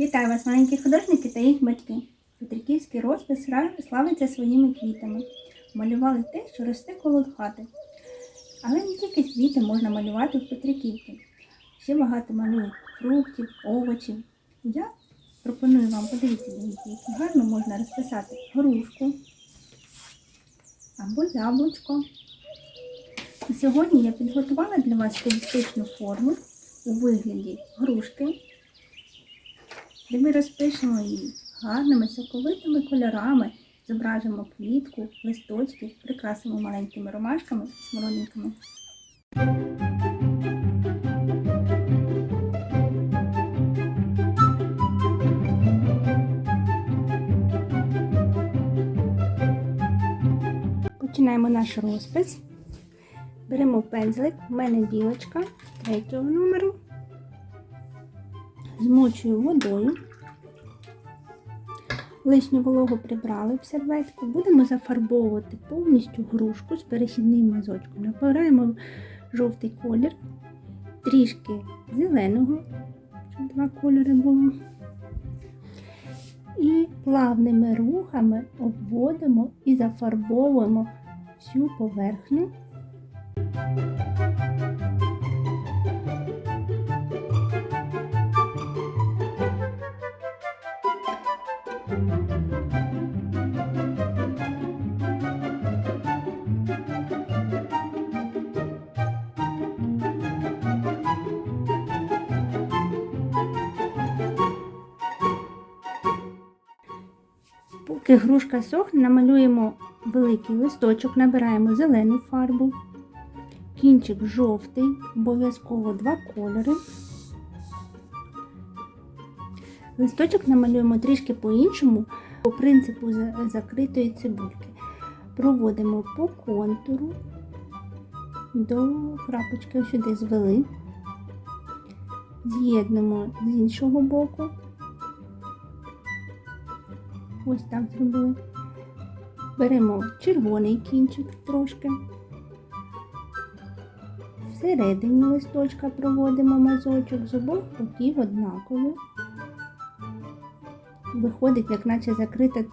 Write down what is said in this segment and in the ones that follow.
Вітаю вас, маленькі художники та їх батьки. Петриківський розпис славиться своїми квітами. Малювали те, що росте коло хати. Але не тільки квіти можна малювати в Петриківці. Ще багато малюють фруктів, овочів. Я пропоную вам подивитися, які гарно можна розписати грушку або яблучко. Сьогодні я підготувала для вас стилістичну форму у вигляді грушки де ми розпишемо її гарними соковитими кольорами, зображимо квітку, листочки, прикрасимо маленькими ромашками і смородинками. Починаємо наш розпис. Беремо пензлик, в мене білочка третього номеру змочую водою. Лишню вологу прибрали в серветку. Будемо зафарбовувати повністю грушку з перехідним мазочком. Набираємо жовтий колір, трішки зеленого, щоб два кольори було. І плавними рухами обводимо і зафарбовуємо всю поверхню. Поки грушка сохне, намалюємо великий листочок, набираємо зелену фарбу, кінчик жовтий, обов'язково два кольори. Листочок намалюємо трішки по-іншому, по принципу закритої цибульки. Проводимо по контуру до крапочки сюди звели, з'єднемо з іншого боку. Ось так зробили. Беремо червоний кінчик трошки. Всередині листочка проводимо мазочок з обох боків однаково. Виходить, як наче закрита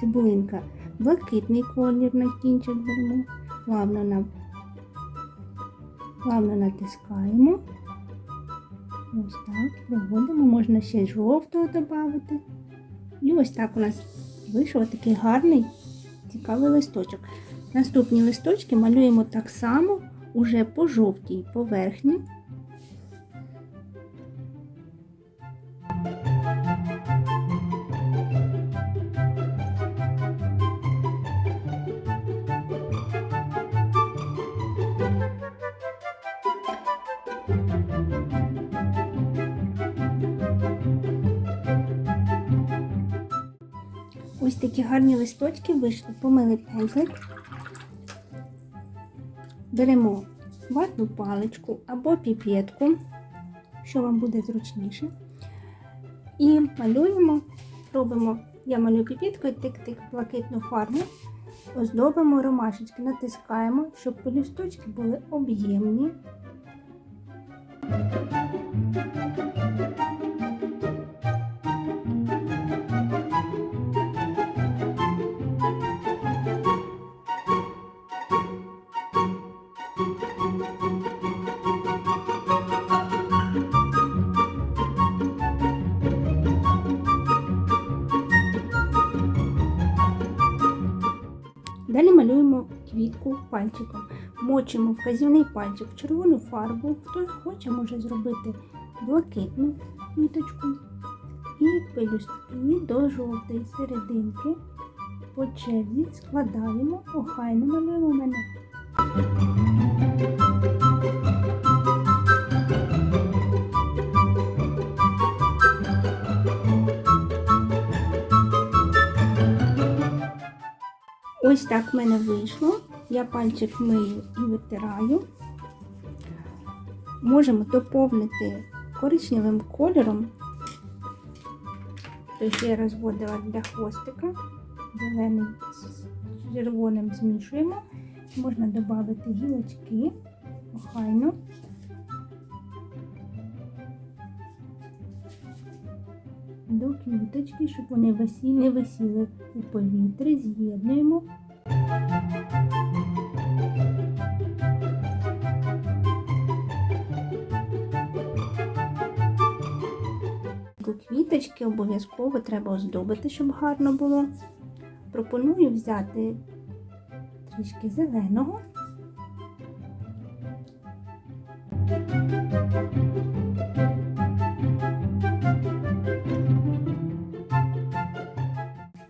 цибулинка. Блакитний колір на кінчик беремо, плавно, на... плавно натискаємо. Ось так, проводимо, можна ще жовтого додати. І ось так у нас вийшов такий гарний, цікавий листочок. Наступні листочки малюємо так само уже по жовтій поверхні. Такі гарні листочки вийшли, помили пензлик. Беремо ватну паличку або піпетку, що вам буде зручніше. І малюємо, робимо, я малюю піпеткою, тик-тик блакитну фарбу, оздобимо ромашечки, натискаємо, щоб пелюсточки були об'ємні. Пальчиком. Мочимо вказівний пальчик в червону фарбу. Хто хоче, може зробити блакитну квіточку. І пелюстки до жовтої серединки по черзі складаємо, охайно малюємо в мене. Ось так в мене вийшло. Я пальчик мию і витираю. Можемо доповнити коричневим кольором. Тобто я розводила для хвостика. Зелений з червоним змішуємо. Можна додати гілочки охайно. до квіточки, щоб вони не висіли у повітрі, з'єднуємо. Квіточки обов'язково треба оздобити, щоб гарно було. Пропоную взяти трішки зеленого.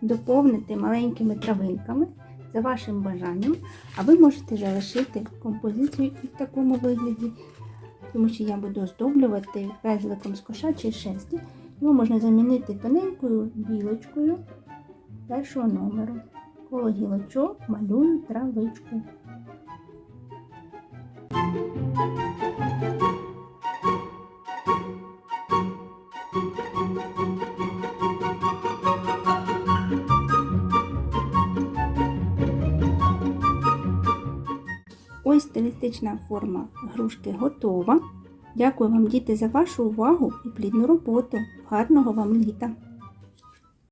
Доповнити маленькими травинками за вашим бажанням, а ви можете залишити композицію і в такому вигляді, тому що я буду оздоблювати пезликом з кошачої шерсті. Його можна замінити тоненькою білочкою першого номеру. Коло гілочок малюю травичку. Ось стилістична форма грушки готова. Дякую вам, діти, за вашу увагу і плідну роботу. Гарного вам літа!